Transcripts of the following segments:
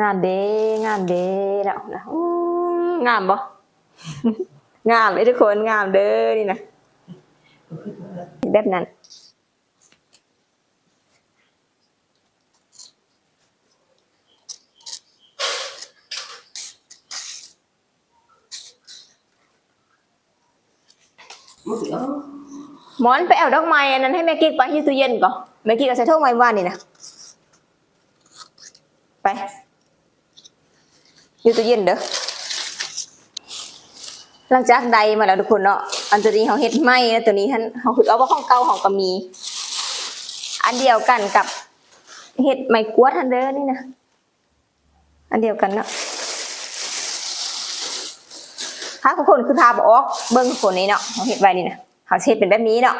งามเด้งามเด้แล้วนะงามบ่งามเลยทุกคนงามเด้อนี่นะแบบนั้นมันสิเออหมอนไปเอาดอกไม้อันนั้นให้แม่กิ๊กไปที่ตู้เย็นก่อนแม่กิ๊กก็ใส่ถุงไว้ว่านนี่นะไป อยู่ตู้เย็นเด้อหลังจากใดมาแล้วทุกคนเนาะอันตัวนี้เขาเฮ็ดไหมแล้วตัวนี้ท่านเขาคือเอาว่าของเก่าของก็มี อันเดียวกันกับเฮ็ดไม้กวดทันเด้อนี่นะอันเดียวกันเนาะถ้าทุกคนคือทาบออกเบิ้งคนนี้เนาะเขาเฮ็ดไว้นี่นะเขาเฮ็ดเป็นแบบนี้เนาะ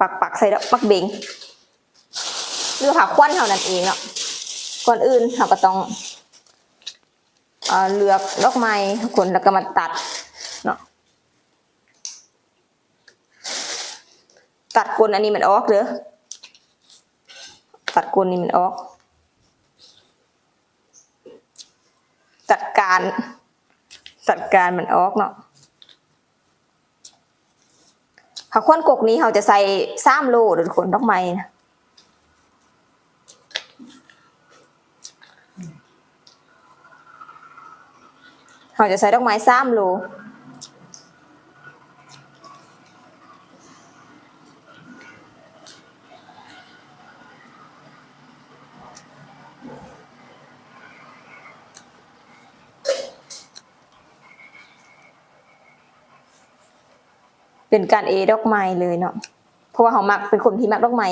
ปักปักใส่ดอกปักเบงหรือหาควันเท่านั้นเองเนาะ ก่อนอื่นเราก็ต้องเอเลือกดอกไม้ทุกคนแล้วก็มาตัดเนาะตัดกลอันนี้มันออกเด้อตัดกลนี่มันออก จัดการจัดการมันออกเนาะผักควนกกนี้เขาจะใส่สามโลเดี๋ยวทุกคนดอกไม้นะ เขาจะใส่ดอกไม้สามโลเป็นการเอดอกไม้เลยเนาะ เพราะว่าเขามักเป็นคนที่มักดอกไม้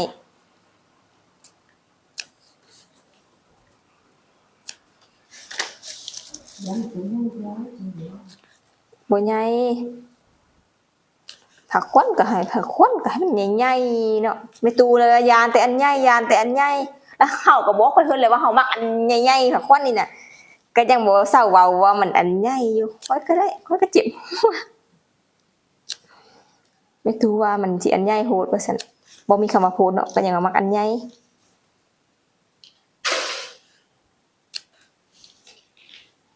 ยังสิยังย้ายจังเดียวบ่ใหญ่ผักควนก็ให้ผักควนก็ให้มันใหญ่ๆเนาะไม่ตูเลยยานแต่อันใหญ่ยานแต่อันใหญ่แล้วเขาก็บอกไปเพิ่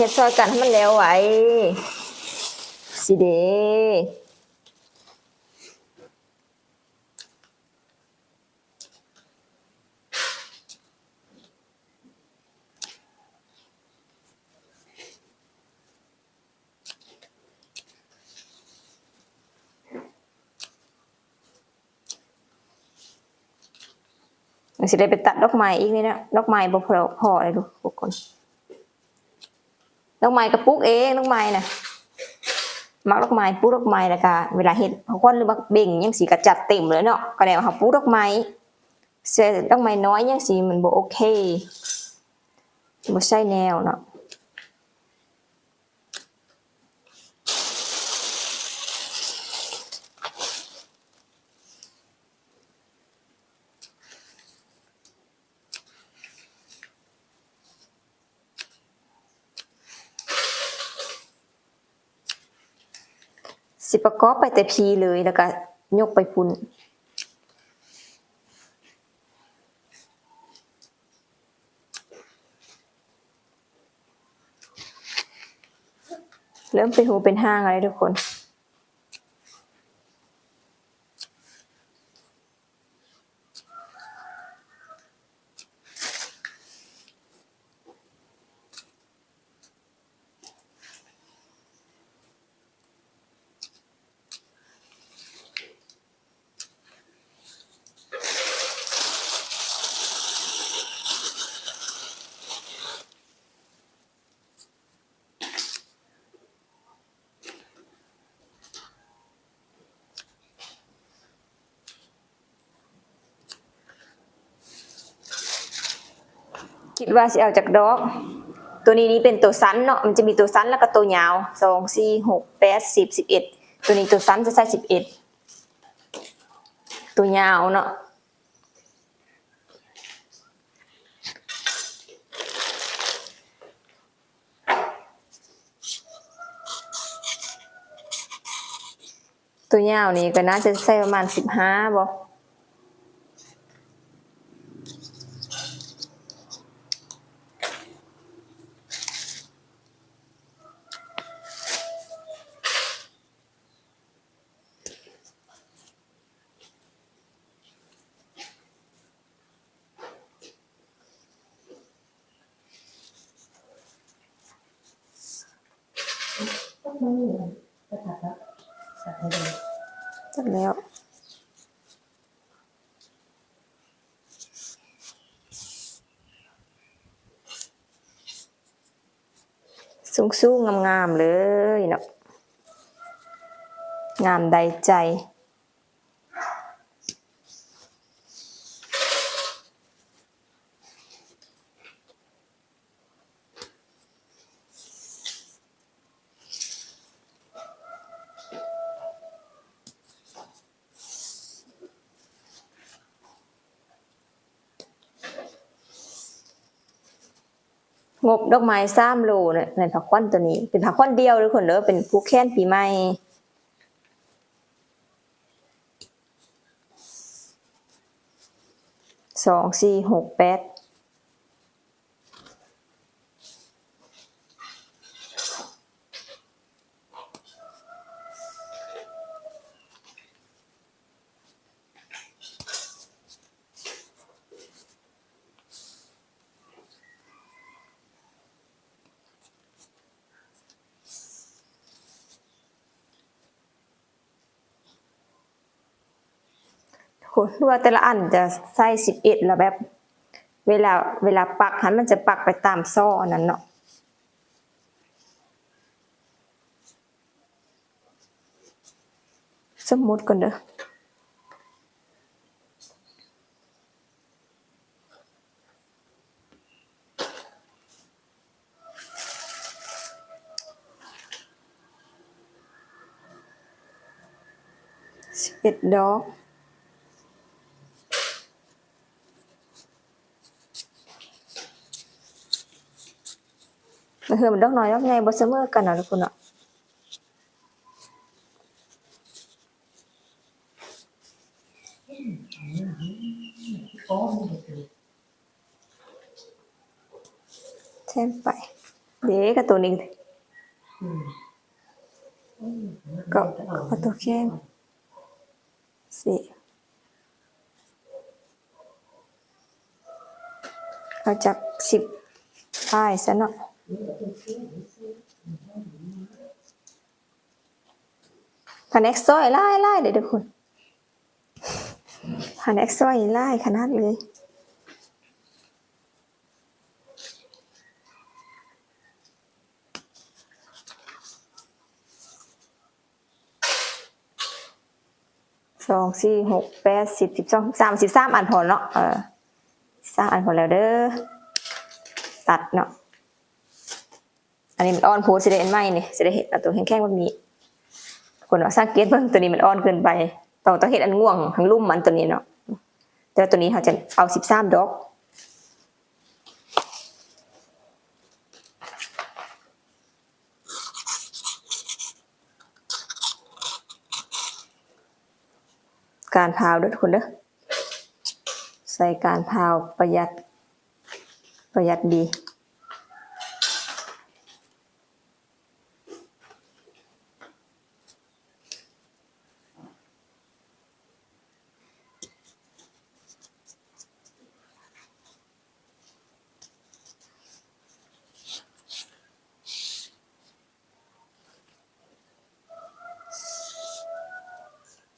เฮ็ดซอยกันให้มันแล้วไว้สิเดสิได้ไปตัดดอกไม้อีกนี่นะดอกไม้บ่พอพอเลยดูทุกคน ดอกไม้กระปุกเองดอกไม้น่ะมักดอกไม้ปลูกดอกไม้แล้วก็เวลาเห็ดเขาคนหรือว่าเบ่งยังสีกระจัดเต็มเลยเนาะก็แล้วาเขาปลูกดอกไม้เสียดอกไม้น้อยยังสีมันบ่โอเคบ่ใช่แนวเนาะ สิประกอบไปแต่พีเลยแล้วก็ยกไปพุ่นเริ่มเป็นหูเป็นห้างอะไรทุกคน คิดว่าสิเอาจากดอก ตัวนี้นี่เป็นตัวสั้นเนาะมันจะมีตัวสั้นแล้วก็ตัวยาวสองสี่หกแปดสิบสิบเอ็ดตัวนี้ตัวสั้นจะใส่สิบเอ็ดตัวยาวเนาะตัวยาวนี่ก็น่าจะใส่ประมาณสิบห้าบ่ ต้องมาเนี่ยจะตัดแล้วตัดให้เลยจัดแล้วสูงๆงามๆเลยเนาะงามใดใจ งบดอกไม้สามโลเนี่ยในผักควันตัวนี้ เป็นผักควันเดียวหรือคนเด้อเป็นผู้แค้นปีใหม่สองสี่หกแปด โหว่าแต่ละอันจะใส่สิบเอ็ดแล้วแบบ เวลาเวลาปักหันมันจะปักไปตามซ่ออันนั้นเนาะสมมุติก่อนเด้อสิบเอ็ดดอก มันคือมันดอกน้อยดอกใหญ่บ่เสมอกันเนาะทุกคนเนาะก้อนไป เด็กกับตัวนี้ก็ก็ตัวแข้งสี่เอาจากสิบท้ายซะเนาะแผนกซอยไล่ไล่เดี๋ยวทุกคนแผนกซอยไล่ขนาดเลยสองสี่หกแปดสิบสิบสองสามสิบสามอันพอเนาะเออสามอันพอแล้วเด้อตัดเนาะ อันนี้มันอ่อนโพสิได้เอ็นไหมนี่สิได้เห็นเอาตัวแข็งๆแบบนี้คนว่าสังเกตเบิ่งตัวนี้มันอ่อนเกินไปต้องต้องเห็นอันง่วงทั้งลุ่มมันตัวนี้เนาะแต่ตัวนี้เขาจะเอาสิบสามดอกการพาวด้วยทุกคนเด้อใส่การพาวประหยัดประหยัดดี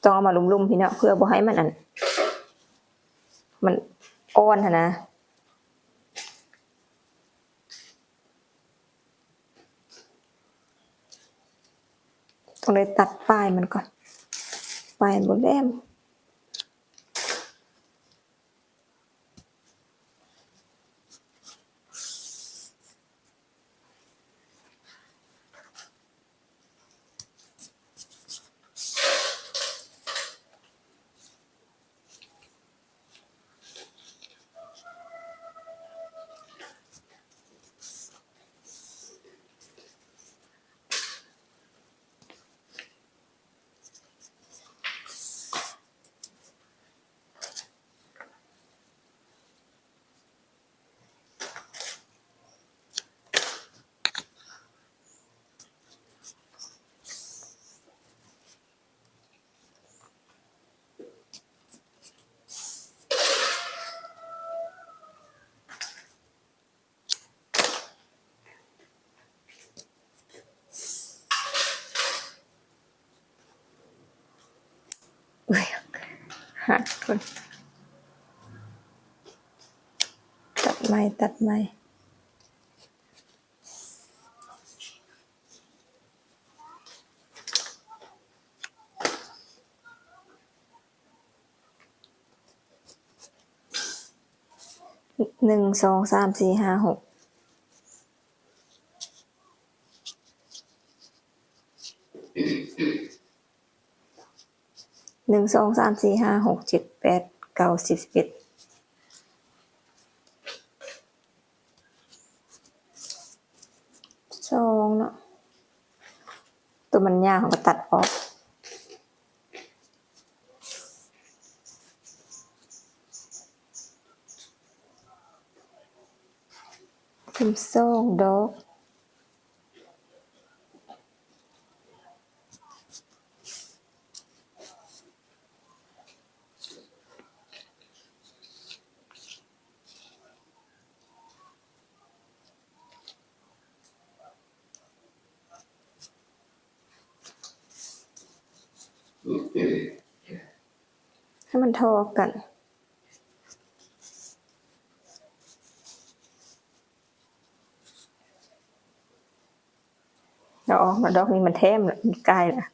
ต้องเอามาลุมๆพี่เนาะเพื่อบ่ให้มันอัน มันอ่อนนะต้องเลยตัดปลายมันก่อนปลายบนแหลม หักคนตัดไม้ตัดไม้หนึ่งสองสามสี่ห้าหก หนึ่งสองสามสี่ห้าหกเจ็ดแปดเก้าสิบสิบเอ็ดสองเนาะตัวมันยาวเขาก็ตัดออกถึงสองดอก มันเทอกัน ดอกมาดอกนี้มันเทมละมันใกล้ละ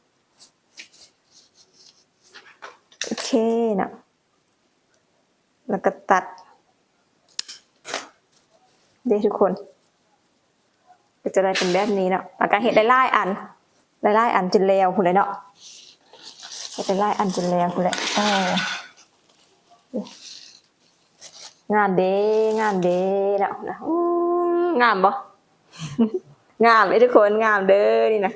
โอเคนะแล้วก็ตัดเดี๋ยวทุกคน ก็จะได้เป็นแบบนี้เนาะแล้วก็เห็ดไล่อันไล่อันจนแล้วคุณเลยเนาะ ไปไล่อันจนแล้วคุณแหละเอองามเด้งามเด้แล้วนะงามบ่งามเลยทุกคนงามเด้อนี่นะ